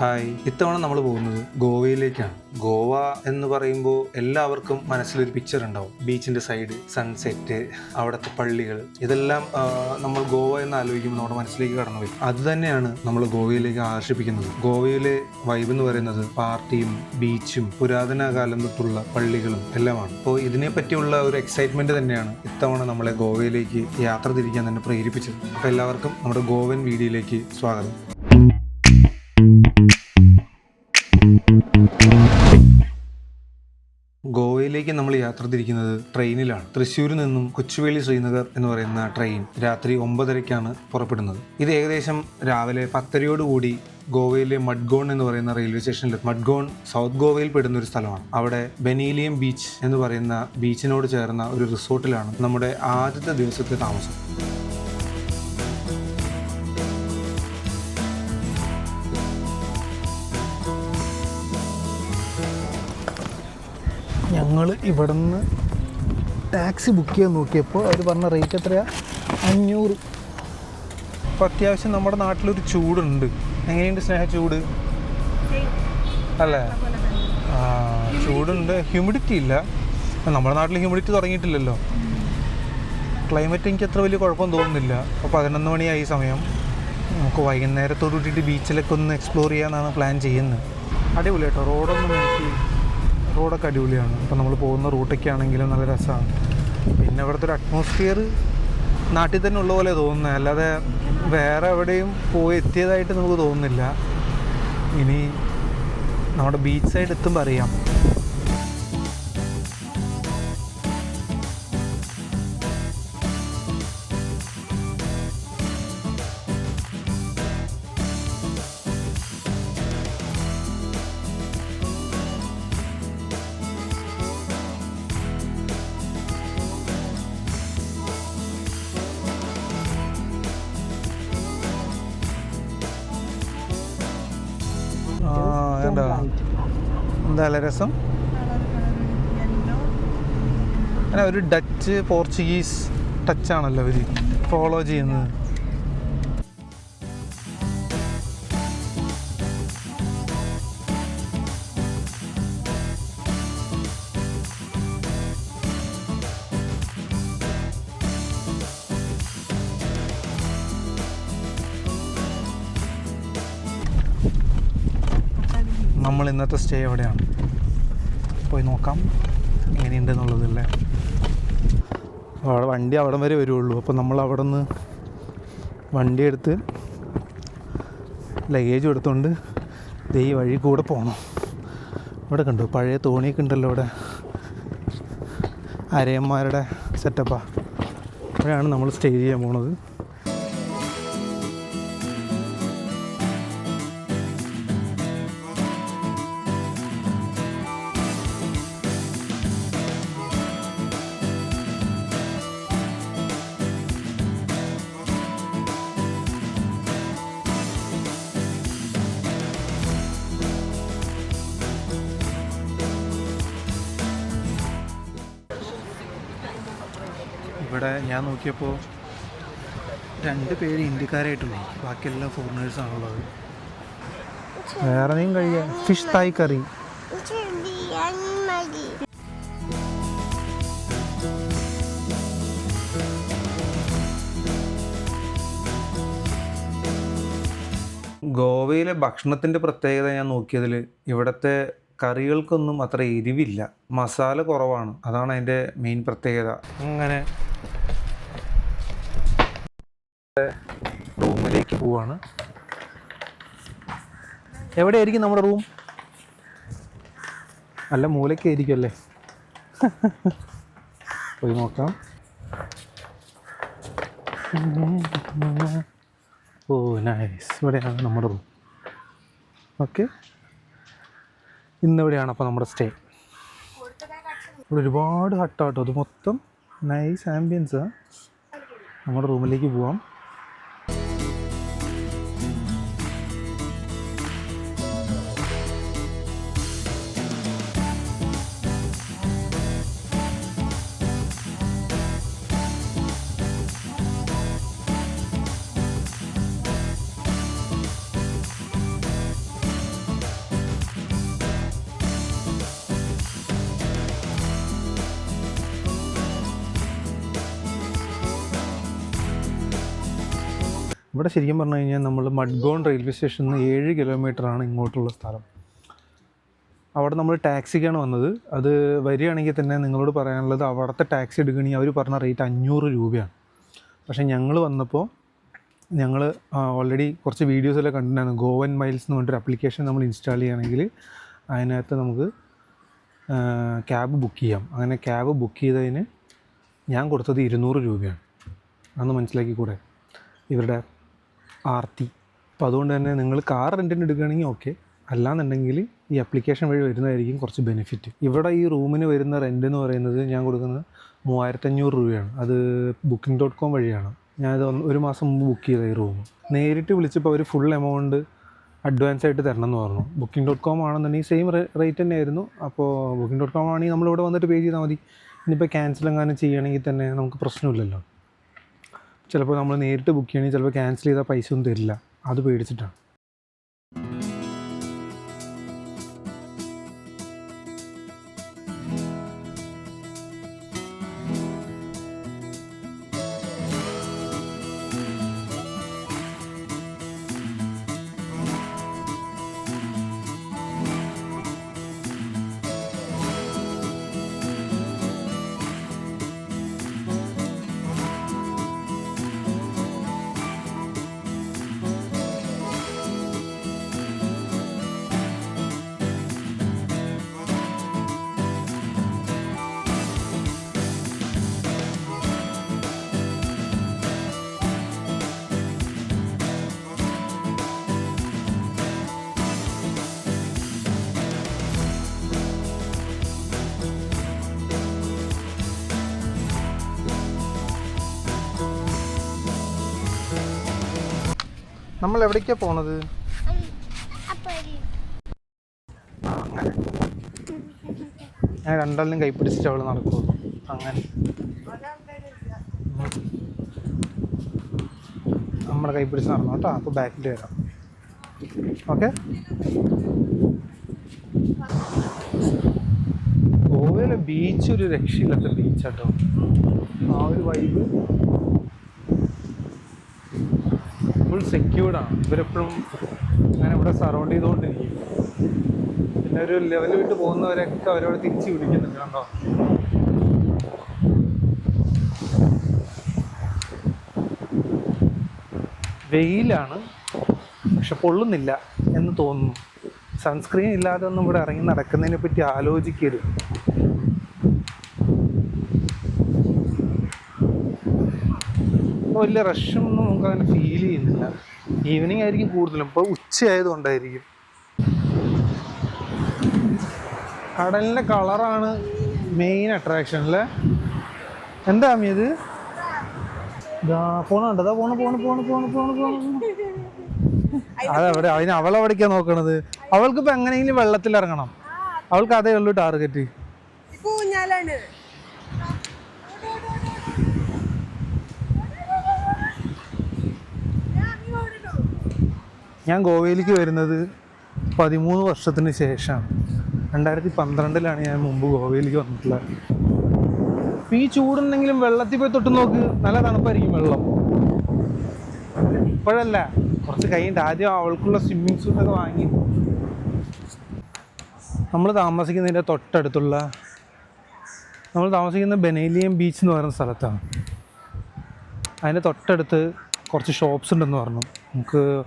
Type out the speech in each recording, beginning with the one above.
Hi. ഇത്തവണ നമ്മൾ പോകുന്നത് ഗോവയിലേക്കാണ്. ഗോവ എന്ന് പറയുമ്പോൾ എല്ലാവർക്കും മനസ്സിലൊരു പിക്ചർ ഉണ്ടാവും. ബീച്ചിന്റെ സൈഡ് സൺസെറ്റ് അവിടുത്തെ പള്ളികൾ. ഇതെല്ലാം നമ്മൾ ഗോവ എന്ന് ആലോചിക്കുമ്പോൾ നമ്മുടെ മനസ്സിലേക്ക് കടന്നു വരും. അത് തന്നെയാണ് നമ്മൾ ഗോവയിലേക്ക് ആകർഷിപ്പിക്കുന്നത്. ഗോവയിലെ വൈബ് എന്ന് പറയുന്നത് പാർട്ടിയും ബീച്ചും പുരാതന കാലം തൊട്ടുള്ള പള്ളികളും എല്ലാമാണ്. അപ്പോൾ ഇതിനെ പറ്റിയുള്ള ഒരു എക്സൈറ്റ്മെന്റ് തന്നെയാണ് ഇത്തവണ നമ്മളെ ഗോവയിലേക്ക് യാത്ര തിരിക്കാൻ തന്നെ പ്രേരിപ്പിച്ചത്. അപ്പോൾ എല്ലാവർക്കും നമ്മുടെ ഗോവൻ വീഡിയോയിലേക്ക് സ്വാഗതം. ഗോവയിലേക്ക് നമ്മൾ യാത്ര തിരിക്കുന്നത്? ട്രെയിനിലാണ്. തൃശ്ശൂരിൽ നിന്നും കൊച്ചുവേളി ശ്രീനഗർ എന്ന് പറയുന്ന ട്രെയിൻ രാത്രി ഒമ്പതരയ്ക്കാണ് പുറപ്പെടുന്നത്. ഇത് ഏകദേശം രാവിലെ പത്തരയോടുകൂടി ഗോവയിലെ മഡ്ഗോൺ എന്ന് പറയുന്ന റെയിൽവേ സ്റ്റേഷനിൽ മഡ്ഗോൺ സൗത്ത് ഗോവയിൽ പെടുന്ന ഒരു സ്ഥലമാണ്. അവിടെ ബെനീലിയം ബീച്ച് എന്ന് പറയുന്ന ബീച്ചിനോട് ചേർന്ന ഒരു റിസോർട്ടിലാണ് നമ്മുടെ ആദ്യത്തെ ദിവസത്തെ താമസം. ഞങ്ങൾ ഇവിടെ നിന്ന് ടാക്സി ബുക്ക് ചെയ്യാൻ നോക്കിയപ്പോൾ അവർ പറഞ്ഞ റേറ്റ് എത്രയാണ് അഞ്ഞൂറ്. അപ്പം അത്യാവശ്യം നമ്മുടെ നാട്ടിലൊരു ചൂടുണ്ട്. എങ്ങനെയുണ്ട് സ്നേഹ ചൂട്? അല്ലേ? ആ ചൂടുണ്ട്. ഹ്യൂമിഡിറ്റി ഇല്ല. നമ്മുടെ നാട്ടിൽ ഹ്യൂമിഡിറ്റി തുടങ്ങിയിട്ടില്ലല്ലോ. ക്ലൈമറ്റ് എനിക്ക് അത്ര വലിയ കുഴപ്പം തോന്നുന്നില്ല. അപ്പോൾ പതിനൊന്ന് മണിയായി സമയം. നമുക്ക് വൈകുന്നേരത്തോട് കൂട്ടിയിട്ട് ബീച്ചിലൊക്കെ ഒന്ന് എക്സ്പ്ലോർ ചെയ്യാനാണ് പ്ലാൻ ചെയ്യുന്നത്. അടിപൊളി കേട്ടോ റോഡൊന്നും എനിക്ക് റോഡൊക്കെ അടിപൊളിയാണ്. അപ്പോൾ നമ്മൾ പോകുന്ന റൂട്ടൊക്കെ ആണെങ്കിലും നല്ല രസമാണ് പിന്നെ ഇവിടുത്തെ ഒരു അറ്റ്മോസ്ഫിയർ നാട്ടിൽ തന്നെ ഉള്ള പോലെ തോന്നുന്നത് അല്ലാതെ വേറെ എവിടെയും പോയി എത്തിയതായിട്ട് നമുക്ക് തോന്നുന്നില്ല. ഇനി നമ്മുടെ ബീച്ച് സൈഡ് എത്തുമ്പോൾ അറിയാം. എന്താ നല്ല രസം. അങ്ങനെ ഒരു ഡച്ച് പോർച്ചുഗീസ് ടച്ചാണല്ലോ അവർ ഫോളോ ചെയ്യുന്നത്. നമ്മൾ ഇന്നത്തെ സ്റ്റേ എവിടെയാണ്? പോയി നോക്കാം. എങ്ങനെയുണ്ട് എന്നുള്ളതല്ലേ അവിടെ വണ്ടി അവിടം വരെ വരുള്ളൂ. അപ്പോൾ നമ്മൾ അവിടെ നിന്ന് വണ്ടി എടുത്ത് ലഗേജ് എടുത്തുകൊണ്ട് ദേ ഈ വഴി കൂടെ പോകണം ഇവിടെ കണ്ടു? പഴയ തോണിയൊക്കെ ഉണ്ടല്ലോ ഇവിടെ അരയന്മാരുടെ സെറ്റപ്പാണ് അവിടെയാണ് നമ്മൾ സ്റ്റേ ചെയ്യാൻ പോണത്. ഇവിടെ ഞാൻ നോക്കിയപ്പോൾ രണ്ട് പേര് ഇന്ത്യക്കാരായിട്ടുള്ളൂ. ബാക്കിയെല്ലാം ഫോറിനേഴ്സാണുള്ളത് വേറെ നീ കഴിയാ ഫിഷ് തായ് കറി ഗോവയിലെ ഭക്ഷണത്തിന്റെ പ്രത്യേകത ഞാൻ നോക്കിയതിൽ ഇവിടുത്തെ കറികൾക്കൊന്നും അത്ര എരിവില്ല. മസാല കുറവാണ്. അതാണ് അതിന്റെ മെയിൻ പ്രത്യേകത. അങ്ങനെ റൂമിലേക്ക് പോവാണ്. എവിടെയായിരിക്കും നമ്മുടെ റൂം? നല്ല മൂലയ്ക്കായിരിക്കും അല്ലേ പോയി നോക്കാം. ഓ നൈസ് ഇവിടെയാണ് നമ്മുടെ റൂം. ഓക്കെ. ഇന്നിവിടെയാണ് അപ്പോൾ നമ്മുടെ സ്റ്റേ. ഇവിടെ ഒരുപാട് ഹട്ടാട്ടോ. അത് മൊത്തം നൈസ് ആംബിയൻസ് നമ്മുടെ റൂമിലേക്ക് പോവാം. ഇവിടെ ശരിക്കും പറഞ്ഞു കഴിഞ്ഞാൽ നമ്മൾ മഡ്ഗോൺ റെയിൽവേ സ്റ്റേഷനിൽ നിന്ന് ഏഴ് കിലോമീറ്ററാണ് ഇങ്ങോട്ടുള്ള സ്ഥലം. അവിടെ നമ്മൾ ടാക്സിക്കാണ് വന്നത്. അത് വരികയാണെങ്കിൽ തന്നെ നിങ്ങളോട് പറയാനുള്ളത് അവിടുത്തെ ടാക്സി എടുക്കണമെങ്കിൽ അവർ പറഞ്ഞ റേറ്റ് അഞ്ഞൂറ് രൂപയാണ്. പക്ഷേ ഞങ്ങൾ വന്നപ്പോൾ ഞങ്ങൾ ഓൾറെഡി കുറച്ച് വീഡിയോസെല്ലാം കണ്ടിട്ടുണ്ടായിരുന്നു. ഗോവൻ മൈൽസ് എന്ന് പറഞ്ഞിട്ടൊരു അപ്ലിക്കേഷൻ നമ്മൾ ഇൻസ്റ്റാൾ ചെയ്യുകയാണെങ്കിൽ അതിനകത്ത് നമുക്ക് ക്യാബ് ബുക്ക് ചെയ്യാം. അങ്ങനെ ക്യാബ് ബുക്ക് ചെയ്തതിന് ഞാൻ കൊടുത്തത് ഇരുന്നൂറ് രൂപയാണ്. അന്ന് മനസ്സിലാക്കി കൂടെ ഇവരുടെ ആർത്തി. അപ്പോൾ അതുകൊണ്ട് തന്നെ നിങ്ങൾ കാർ റെന്റിന് എടുക്കുകയാണെങ്കിൽ ഓക്കെ അല്ലാന്നുണ്ടെങ്കിൽ ഈ ആപ്ലിക്കേഷൻ വഴി വരുന്നതായിരിക്കും കുറച്ച് ബെനിഫിറ്റ് ഇവിടെ ഈ റൂമിന് വരുന്ന റെന്റ് എന്ന് പറയുന്നത് ഞാൻ കൊടുക്കുന്നത് മൂവായിരത്തഞ്ഞൂറ് രൂപയാണ്. അത് ബുക്കിംഗ് ഡോട്ട് കോം വഴിയാണ്. ഞാനത് ഒരു മാസം മുമ്പ് ബുക്ക് ചെയ്ത ഈ റൂം നേരിട്ട് വിളിച്ചപ്പോൾ അവർ ഫുൾ എമൗണ്ട് അഡ്വാൻസ് ആയിട്ട് തരണം എന്ന് പറഞ്ഞു. ബുക്കിംഗ് ഡോട്ട് കോം ആണെന്നുണ്ടെങ്കിൽ സെയിം റേറ്റ് തന്നെയായിരുന്നു. അപ്പോൾ ബുക്കിംഗ് ഡോട്ട് കോം ആണെങ്കിൽ നമ്മളിവിടെ വന്നിട്ട് പേ ചെയ്താൽ മതി. ഇനിയിപ്പോൾ ക്യാൻസൽ എങ്ങാനും ചെയ്യണമെങ്കിൽ തന്നെ നമുക്ക് പ്രശ്നമില്ലല്ലോ. ചിലപ്പോൾ നമ്മൾ നേരിട്ട് ബുക്ക് ചെയ്യണമെങ്കിൽ ചിലപ്പോൾ ക്യാൻസൽ ചെയ്താൽ പൈസ ഒന്നും തരില്ല. അത് പേടിച്ചിട്ടാണ്. നമ്മൾ എവിടേക്കാ പോണത്? ഞാൻ രണ്ടാളിനും കൈ പിടിച്ചിട്ട് അവൾ നടക്കുള്ളൂ അങ്ങനെ. നമ്മുടെ കൈ പിടിച്ച് നടന്നു കേട്ടോ. അപ്പോൾ ബാക്കിൽ വരാം. ഓക്കെ? ഗോവയിലെ ബീച്ച് ഒരു രക്ഷയില്ലാത്ത ബീച്ചാട്ടോ ആ ഒരു വൈബ് ഫുൾ സെക്യൂർഡാണ് ഇവരെപ്പോഴും അങ്ങനെ ഇവിടെ സറൗണ്ട് ചെയ്തുകൊണ്ടിരിക്കും പിന്നെ ഒരു ലെവൽ വിട്ട് പോകുന്നവരൊക്കെ അവരോട് തിരിച്ച് വിളിക്കുന്നുണ്ട് കണ്ടോ? വെയിലാണ് പക്ഷെ പൊള്ളുന്നില്ല എന്ന് തോന്നുന്നു. സൺസ്ക്രീൻ ഇല്ലാതെ ഒന്നും ഇവിടെ ഇറങ്ങി നടക്കുന്നതിനെ പറ്റി ആലോചിക്കരുത്. വലിയ റഷൊന്നും നമുക്ക് അങ്ങനെ ഫീൽ ചെയ്യുന്നില്ല. ഈവനിങ് ആയിരിക്കും കൂടുതലും. ഇപ്പോൾ ഉച്ചയായതുകൊണ്ടായിരിക്കും. കടലിന്റെ കളറാണ് മെയിൻ അട്രാക്ഷൻ അല്ലേ എന്താ അമ്മി ഇത്? പോണ പോണ പോണ പോണ പോണ പോണ അതെവിടെ? അതിന് അവളെവിടേക്കാ നോക്കണത്? അവൾക്ക് ഇപ്പൊ എങ്ങനെയെങ്കിലും വെള്ളത്തിൽ ഇറങ്ങണം അവൾക്ക് അതേ ഉള്ളൂ ടാർഗറ്റ് ഞാൻ ഗോവയിലേക്ക് വരുന്നത് പതിമൂന്ന് വർഷത്തിന് ശേഷമാണ് രണ്ടായിരത്തി പന്ത്രണ്ടിലാണ് ഞാൻ മുമ്പ് ഗോവയിലേക്ക് വന്നിട്ടുള്ളത്. അപ്പം ഈ ചൂടുണ്ടെങ്കിലും വെള്ളത്തിൽ പോയി തൊട്ട് നോക്ക്. നല്ല തണുപ്പായിരിക്കും വെള്ളം. ഇപ്പോഴല്ല. കുറച്ച് കഴിഞ്ഞിട്ട് ആദ്യം അവൾക്കുള്ള സ്വിമ്മിങ് സൂട്ടൊക്കെ വാങ്ങി. നമ്മൾ താമസിക്കുന്നതിന്റെ തൊട്ടടുത്തുള്ള നമ്മൾ താമസിക്കുന്ന ബനേലിയം ബീച്ച് എന്ന് പറയുന്ന സ്ഥലത്താണ്. അതിന്റെ തൊട്ടടുത്ത് കുറച്ച് ഷോപ്സ് ഉണ്ടെന്ന് പറഞ്ഞു. നമുക്ക്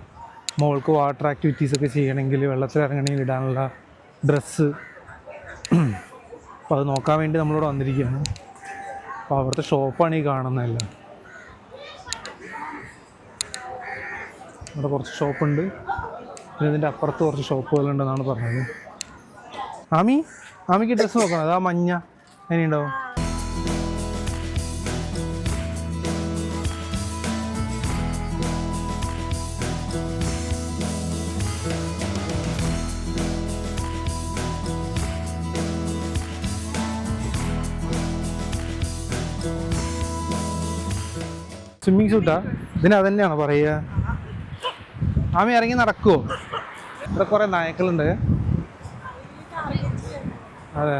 മോൾക്ക് വാട്ടർ ആക്ടിവിറ്റീസ് ഒക്കെ ചെയ്യണമെങ്കിൽ വെള്ളത്തിൽ ഇറങ്ങണമെങ്കിൽ ഇടാനുള്ള ഡ്രസ്സ് അപ്പോൾ അത് നോക്കാൻ വേണ്ടി നമ്മളോട് വന്നിരിക്കുകയാണ് അപ്പോൾ അവിടുത്തെ ഷോപ്പാണ് ഈ കാണുന്നതെല്ലാം ഇവിടെ കുറച്ച് ഷോപ്പുണ്ട് പിന്നെ ഇതിന്റെ അപ്പുറത്ത് കുറച്ച് ഷോപ്പുകളുണ്ടെന്നാണ് പറഞ്ഞത്. ആമി ആമിക്ക് ഡ്രസ്സ് നോക്കണം. അതാ മഞ്ഞ. എങ്ങനെയുണ്ടാവും? സ്വിമ്മിങ് സൂട്ടാ ഇതിന് അതന്നെയാണോ പറയുക? ആമി ഇറങ്ങി നടക്കുമോ ഇവിടെ കുറേ നായക്കളുണ്ട്. അതെ.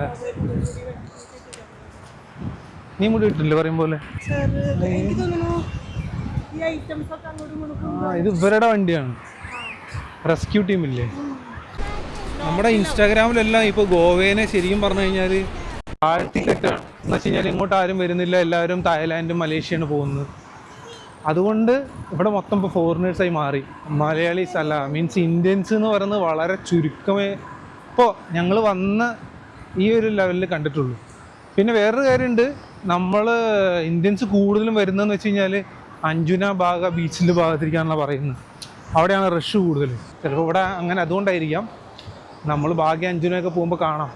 നീ മുടി ഇട്ടില്ലേ പറയും പോലെ? ആ ഇത് ഇവരുടെ വണ്ടിയാണ്. റെസ്ക്യൂ ടീമില്ലേ നമ്മുടെ ഇൻസ്റ്റാഗ്രാമിലെല്ലാം ഇപ്പോൾ ഗോവേനെ ശരിക്കും പറഞ്ഞു കഴിഞ്ഞാൽ താഴ്ത്തിക്കെട്ടാണ് എന്ന് വെച്ച് കഴിഞ്ഞാൽ ഇങ്ങോട്ട് ആരും വരുന്നില്ല. എല്ലാവരും തായ്ലാൻഡും മലേഷ്യയാണ് പോകുന്നത്. അതുകൊണ്ട് ഇവിടെ മൊത്തം ഇപ്പോൾ ഫോറിനേഴ്സായി മാറി. മലയാളീസ് അല്ല മീൻസ് ഇന്ത്യൻസ് എന്ന് പറയുന്നത് വളരെ ചുരുക്കമേ ഇപ്പോൾ ഞങ്ങൾ വന്ന ഈ ഒരു ലെവലിൽ കണ്ടിട്ടുള്ളൂ. പിന്നെ വേറൊരു കാര്യമുണ്ട് നമ്മൾ ഇന്ത്യൻസ് കൂടുതലും വരുന്നതെന്ന് വെച്ച് കഴിഞ്ഞാൽ അഞ്ജുന ഭാഗ ബീച്ചിന്റെ ഭാഗത്തിരിക്കാന്നാണ് പറയുന്നത്. അവിടെയാണ് റഷ് കൂടുതൽ ചിലപ്പോൾ ഇവിടെ അങ്ങനെ അതുകൊണ്ടായിരിക്കാം. നമ്മൾ ഭാഗ്യ അഞ്ജുനയൊക്കെ പോകുമ്പോൾ കാണാം.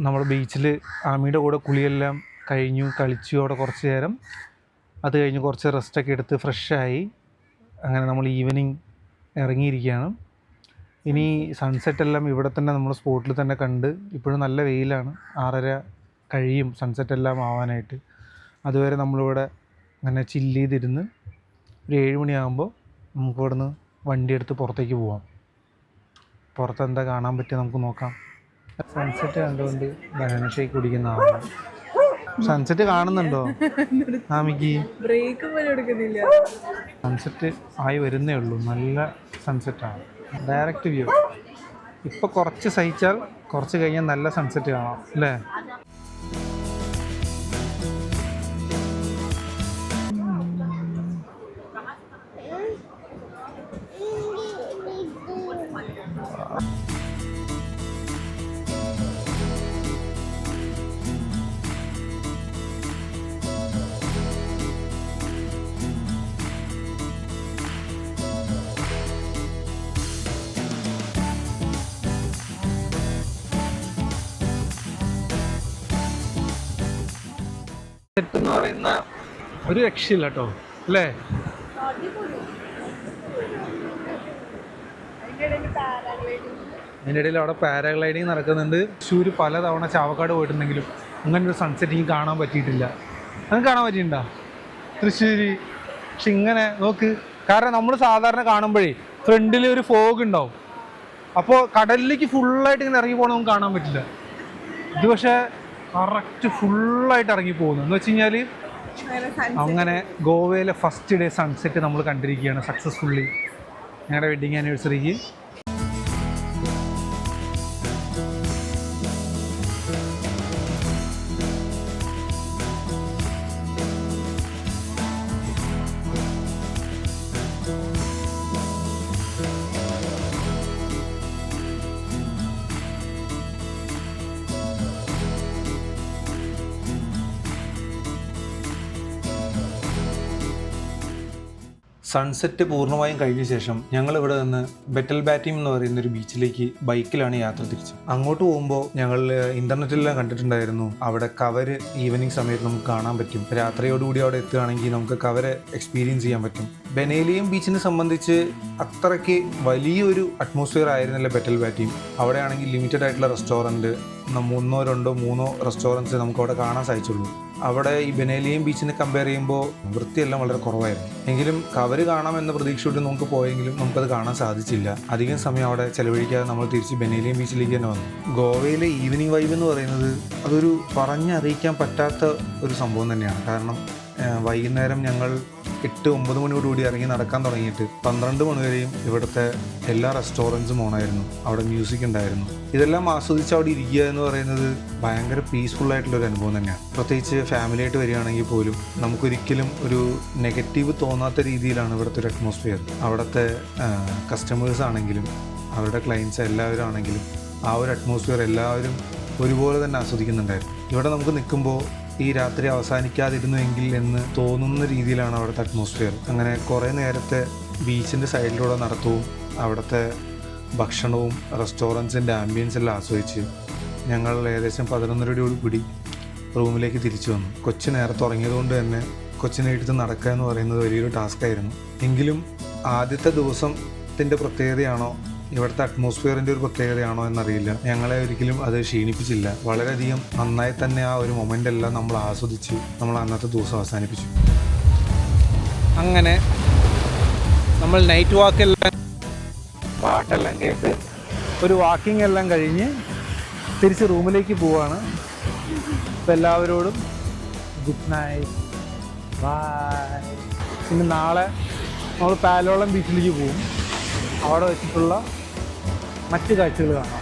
നമ്മൾ ബീച്ചിൽ ആമിയുടെ കൂടെ കുളിയെല്ലാം കഴിഞ്ഞു കളിച്ചു അവിടെ കുറച്ച് നേരം. അത് കഴിഞ്ഞ് കുറച്ച് റെസ്റ്റൊക്കെ എടുത്ത് ഫ്രഷായി അങ്ങനെ നമ്മൾ ഈവനിങ് ഇറങ്ങിയിരിക്കുകയാണ്. ഇനി സൺസെറ്റ് എല്ലാം ഇവിടെ തന്നെ നമ്മൾ സ്പോട്ടിൽ തന്നെ കണ്ട് ഇപ്പോഴും നല്ല വെയിലാണ്. ആറര കഴിയും സൺസെറ്റ് എല്ലാം ആവാനായിട്ട്. അതുവരെ നമ്മളിവിടെ അങ്ങനെ ചില്ല് ചെയ്തിരുന്ന് ഒരു ഏഴ് മണിയാകുമ്പോൾ നമുക്ക് ഇവിടുന്ന് വണ്ടി എടുത്ത് പുറത്തേക്ക് പോവാം. പുറത്ത് എന്താ കാണാൻ പറ്റുക നമുക്ക് നോക്കാം. സൺസെറ്റ് കണ്ടുകൊണ്ട് ബനാന ഷേക്ക് കുടിക്കുന്ന ആളാണ്. സൺസെറ്റ് കാണുന്നുണ്ടോ? ആമിക്ക് ബ്രേക്ക് പോലും എടുക്കുന്നില്ല. സൺസെറ്റ് ആയി വരുന്നേ ഉള്ളൂ. നല്ല സൺസെറ്റാണ് ഡയറക്റ്റ് വ്യൂ ഇപ്പോൾ കുറച്ച് സഹിച്ചാൽ കുറച്ച് കഴിഞ്ഞാൽ നല്ല സൺസെറ്റ് കാണാം അല്ലേ? എന്ന് പറയുന്ന ഒരു രക്ഷയില്ല കേട്ടോ അല്ലേ? അതിന്റെ ഇടയിൽ അവിടെ പാരാഗ്ലൈഡിങ് നടക്കുന്നുണ്ട്. തൃശ്ശൂർ പലതവണ ചാവക്കാട് പോയിട്ടുണ്ടെങ്കിലും അങ്ങനെ ഒരു സൺസെറ്റ് എനിക്ക് കാണാൻ പറ്റിയിട്ടില്ല. അത് കാണാൻ പറ്റിയിട്ടുണ്ടോ? തൃശ്ശൂർ പക്ഷെ ഇങ്ങനെ നോക്ക് കാരണം നമ്മൾ സാധാരണ കാണുമ്പോഴേ ഫ്രണ്ടിൽ ഒരു ഫോഗ് ഉണ്ടാവും. അപ്പോൾ കടലിലേക്ക് ഫുള്ളായിട്ട് ഇങ്ങനെ ഇറങ്ങി പോകണം നമുക്ക് കാണാൻ പറ്റില്ല. ഇത് പക്ഷേ കറക്റ്റ് ഫുള്ളായിട്ട് ഇറങ്ങി പോകുന്നു. എന്ന് വെച്ച് കഴിഞ്ഞാൽ അങ്ങനെ ഗോവയിലെ ഫസ്റ്റ് ഡേ സൺസെറ്റ് നമ്മൾ കണ്ടിരിക്കുകയാണ് സക്സസ്ഫുള്ളി ഞങ്ങളുടെ വെഡിങ് ആനിവേഴ്സറിക്ക് സൺസെറ്റ് പൂർണമായും കഴിഞ്ഞ ശേഷം ഞങ്ങൾ ഇവിടെ നിന്ന് ബെറ്റൽ ബാറ്റിം എന്ന് പറയുന്ന ഒരു ബീച്ചിലേക്ക് ബൈക്കിലാണ് യാത്ര തിരിച്ചത്. അങ്ങോട്ട് പോകുമ്പോൾ ഞങ്ങൾ ഇന്റർനെറ്റിലെല്ലാം കണ്ടിട്ടുണ്ടായിരുന്നു. അവിടെ കവര് ഈവനിങ് സമയത്ത് നമുക്ക് കാണാൻ പറ്റും. രാത്രിയോടുകൂടി അവിടെ എത്തുകയാണെങ്കിൽ നമുക്ക് കവര് എക്സ്പീരിയൻസ് ചെയ്യാൻ പറ്റും. ബെനേലിയം ബീച്ചിനെ സംബന്ധിച്ച് അത്രയ്ക്ക് വലിയൊരു അറ്റ്മോസ്ഫിയർ ആയിരുന്നില്ല ബെറ്റൽ ബാറ്റിം അവിടെയാണെങ്കിൽ ലിമിറ്റഡ് ആയിട്ടുള്ള റെസ്റ്റോറന്റ് മൂന്നോ രണ്ടോ മൂന്നോ റെസ്റ്റോറന്റ്സ് നമുക്ക് അവിടെ കാണാൻ സാധിച്ചുള്ളൂ. അവിടെ ഈ ബനേലിയും ബീച്ചിനെ കമ്പയർ ചെയ്യുമ്പോൾ വൃത്തിയെല്ലാം വളരെ കുറവായിരുന്നു. എങ്കിലും കവര് കാണാം എന്ന പ്രതീക്ഷയോട് നമുക്ക് പോയെങ്കിലും നമുക്കത് കാണാൻ സാധിച്ചില്ല. അധികം സമയം അവിടെ ചെലവഴിക്കാതെ നമ്മൾ തിരിച്ച് ബെനേലിയം ബീച്ചിലേക്ക് തന്നെ വന്നു. ഗോവയിലെ ഈവനിങ് വൈബ് എന്ന് പറയുന്നത് അതൊരു പറഞ്ഞറിയിക്കാൻ പറ്റാത്ത ഒരു സംഭവം തന്നെയാണ്. കാരണം വൈകുന്നേരം ഞങ്ങൾ എട്ട് ഒമ്പത് മണിയോടുകൂടി ഇറങ്ങി നടക്കാൻ തുടങ്ങിയിട്ട് പന്ത്രണ്ട് മണി വരെയും ഇവിടുത്തെ എല്ലാ റെസ്റ്റോറന്റ്സും ഓണായിരുന്നു അവിടെ മ്യൂസിക് ഉണ്ടായിരുന്നു. ഇതെല്ലാം ആസ്വദിച്ച് അവിടെ ഇരിക്കുക എന്ന് പറയുന്നത് ഭയങ്കര പീസ്ഫുൾ ആയിട്ടുള്ള ഒരു അനുഭവം തന്നെയാണ്. പ്രത്യേകിച്ച് ഫാമിലി ആയിട്ട് വരികയാണെങ്കിൽ പോലും നമുക്കൊരിക്കലും ഒരു നെഗറ്റീവ് തോന്നാത്ത രീതിയിലാണ് ഇവിടുത്തെ ഒരു അറ്റ്മോസ്ഫിയർ അവിടുത്തെ കസ്റ്റമേഴ്സ് ആണെങ്കിലും അവരുടെ ക്ലയൻസ് എല്ലാവരും ആണെങ്കിലും ആ ഒരു അറ്റ്മോസ്ഫിയർ എല്ലാവരും ഒരുപോലെ തന്നെ ആസ്വദിക്കുന്നുണ്ടായിരുന്നു. ഇവിടെ നമുക്ക് നിൽക്കുമ്പോൾ ഈ രാത്രി അവസാനിക്കാതിരുന്നുവെങ്കിൽ എന്ന് തോന്നുന്ന രീതിയിലാണ് അവിടുത്തെ അറ്റ്മോസ്ഫിയർ അങ്ങനെ കുറേ നേരത്തെ ബീച്ചിന്റെ സൈഡിലൂടെ നടത്തവും അവിടുത്തെ ഭക്ഷണവും റെസ്റ്റോറന്റ്സിന്റെ ആംബിയൻസ് എല്ലാം ആസ്വദിച്ച് ഞങ്ങൾ ഏകദേശം പതിനൊന്നരയോട് കൂടി റൂമിലേക്ക് തിരിച്ചു വന്നു. കൊച്ചു നേരത്തെ ഉറങ്ങിയതുകൊണ്ട് തന്നെ കൊച്ചിനെ എടുത്ത് നടക്കുക എന്ന് പറയുന്നത് വലിയൊരു ടാസ്ക് ആയിരുന്നു. എങ്കിലും ആദ്യത്തെ ദിവസത്തിന്റെ പ്രത്യേകതയാണോ ഇവിടുത്തെ അറ്റ്മോസ്ഫിയറിന്റെ ഒരു പ്രത്യേകതയാണോ എന്നറിയില്ല. ഞങ്ങളെ ഒരിക്കലും അത് ക്ഷീണിപ്പിച്ചില്ല. വളരെയധികം നന്നായി തന്നെ ആ ഒരു മൊമെന്റ് എല്ലാം നമ്മൾ ആസ്വദിച്ച് നമ്മൾ അന്നത്തെ ദിവസം അവസാനിപ്പിച്ചു. അങ്ങനെ നമ്മൾ നൈറ്റ് വാക്കെല്ലാം പാട്ടെല്ലാം കേട്ട് ഒരു വാക്കിംഗ് എല്ലാം കഴിഞ്ഞ് തിരിച്ച് റൂമിലേക്ക് പോവാണ്. അപ്പോൾ എല്ലാവരോടും ഗുഡ് നൈറ്റ് ബൈ പിന്നെ നാളെ നമ്മൾ പാലോളം ബീച്ചിലേക്ക് പോകും. അവിടെ വെച്ചിട്ടുള്ള മറ്റു കാഴ്ചകൾ കാണാം.